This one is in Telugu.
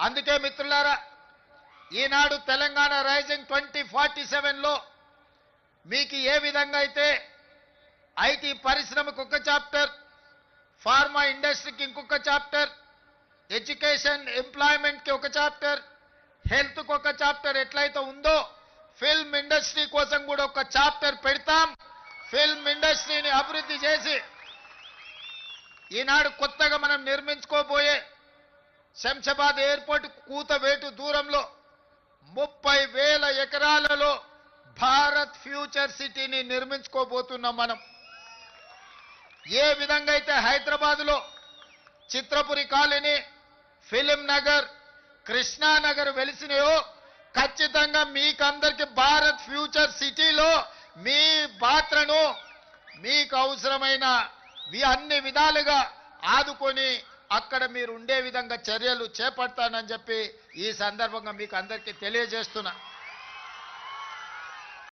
అందుకే మిత్రులారా ఈనాడు తెలంగాణ రైజింగ్ ట్వంటీ ఫార్టీ సెవెన్లో మీకు ఏ విధంగా అయితే ఐటీ పరిశ్రమకు ఒక చాప్టర్ ఫార్మా ఇండస్ట్రీకి ఇంకొక చాప్టర్ ఎడ్యుకేషన్ ఎంప్లాయ్మెంట్కి ఒక చాప్టర్ హెల్త్కి ఒక చాప్టర్ ఎట్లయితే ఉందో ఫిల్మ్ ఇండస్ట్రీ కోసం కూడా ఒక చాప్టర్ పెడతాం. ఫిల్మ్ ఇండస్ట్రీని అభివృద్ధి చేసి ఈనాడు కొత్తగా మనం నిర్మించుకోబోయే శంషాబాద్ ఎయిర్పోర్ట్ కూతవేటు దూరంలో ముప్పై వేల ఎకరాలలో భారత్ ఫ్యూచర్ సిటీని నిర్మించుకోబోతున్నాం మనం. ఏ విధంగా అయితే హైదరాబాద్లో చిత్రపురి కాలనీ ఫిలిం నగర్ కృష్ణానగర్ వెలిసినాయో ఖచ్చితంగా మీకందరికి భారత్ ఫ్యూచర్ సిటీలో మీ పాత్రను మీకు అవసరమైన అన్ని విధాలుగా ఆదుకొని అక్కడ మీరు ఉండే విధంగా చర్యలు చేపడతానని చెప్పి ఈ సందర్భంగా మీకు అందరికీ తెలియజేస్తున్నా.